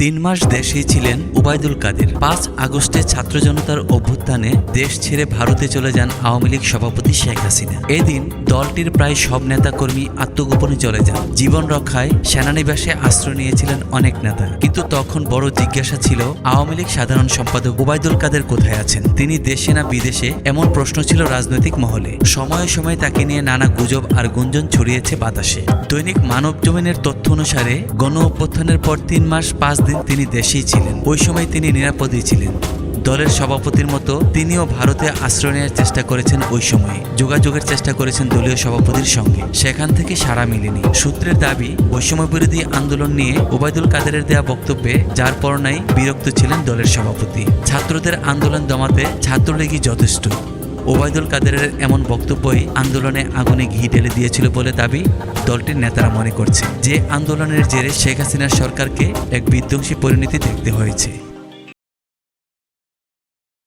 তিন মাস দেশেই ছিলেন ওবায়দুল কাদের। পাঁচ আগস্টে ছাত্র জনতার অভ্যুত্থানে দেশ ছেড়ে ভারতে চলে যান আওয়ামী লীগ সভাপতি শেখ হাসিনা। এদিন দলটির প্রায় সব নেতাকর্মী আত্মগোপনে চলে যান। জীবন রক্ষায় সেনানিবাসে আশ্রয় নিয়েছিলেন অনেক নেতা। কিন্তু তখন বড় জিজ্ঞাসা ছিল, আওয়ামী লীগ সাধারণ সম্পাদক ওবায়দুল কাদের কোথায় আছেন? তিনি দেশে না বিদেশে? এমন প্রশ্ন ছিল রাজনৈতিক মহলে। সময়ে সময়ে তাকে নিয়ে নানা গুজব আর গুঞ্জন ছড়িয়েছে বাতাসে। দৈনিক মানব জমিনের তথ্য অনুসারে গণ অভ্যুত্থানের পর তিন মাস পাঁচ তিনি দেশেই ছিলেন। ওই সময় তিনি নিরাপদেই ছিলেন। দলের সভাপতির মতো তিনিও ভারতে আশ্রয় নেওয়ার চেষ্টা করেছেন ওই সময়ে। যোগাযোগের চেষ্টা করেছেন দলীয় সভাপতির সঙ্গে। সেখান থেকে সাড়া মিলেনি। সূত্রের দাবি বৈষম্য বিরোধী আন্দোলন নিয়ে ওবায়দুল কাদেরের দেয়া বক্তব্যে যার পরনাই বিরক্ত ছিলেন দলের সভাপতি। ছাত্রদের আন্দোলন দমাতে ছাত্রলীগই যথেষ্ট। ওবায়দুল কাদেরের এমন বক্তব্যই আন্দোলনে আগুনে ঘি ঢেলে দিয়েছিল বলে দাবি দলটির নেতারা মনে করছে। যে আন্দোলনের জেরে শেখ হাসিনার সরকারকে এক বিধ্বংসী পরিণতি দেখতে হয়েছে।